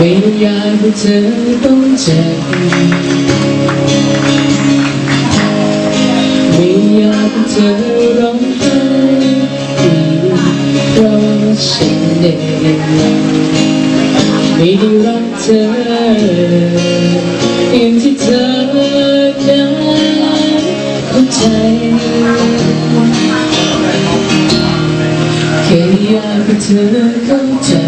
ไม่บรรยากว่าเธอต้องเจ็บไม่อยากเธอร้องไห้เพราะฉันเองไม่ได้รักเธออย่างที่เธอนั้นเข้าใจแค่อยากให้เธอเข้าใจ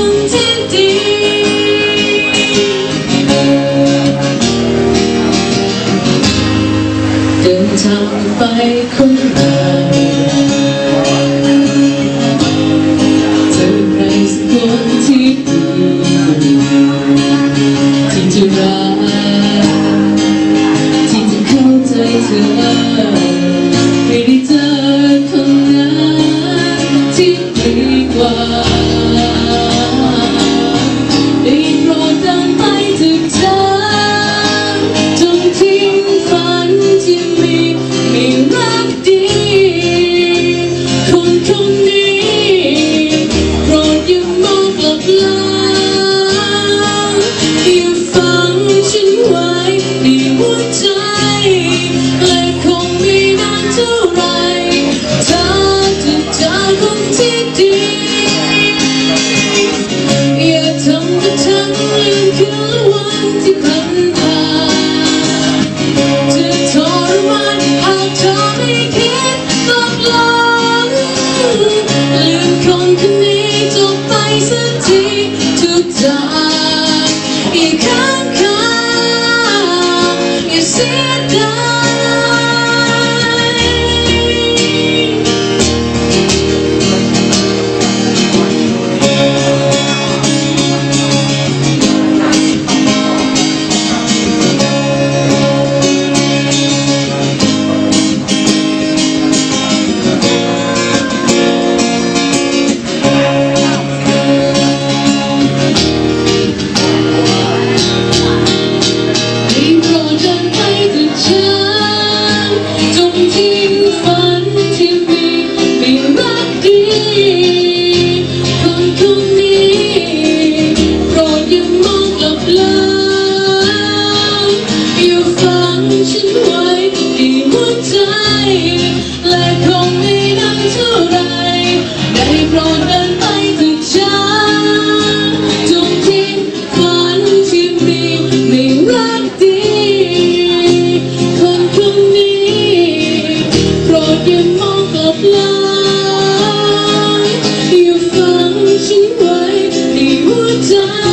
จำไปคนเดียว ทเธอจะเจอคนที่ดีอย่าทำกับฉันลืมคืนวันที่ผ่าน 怎？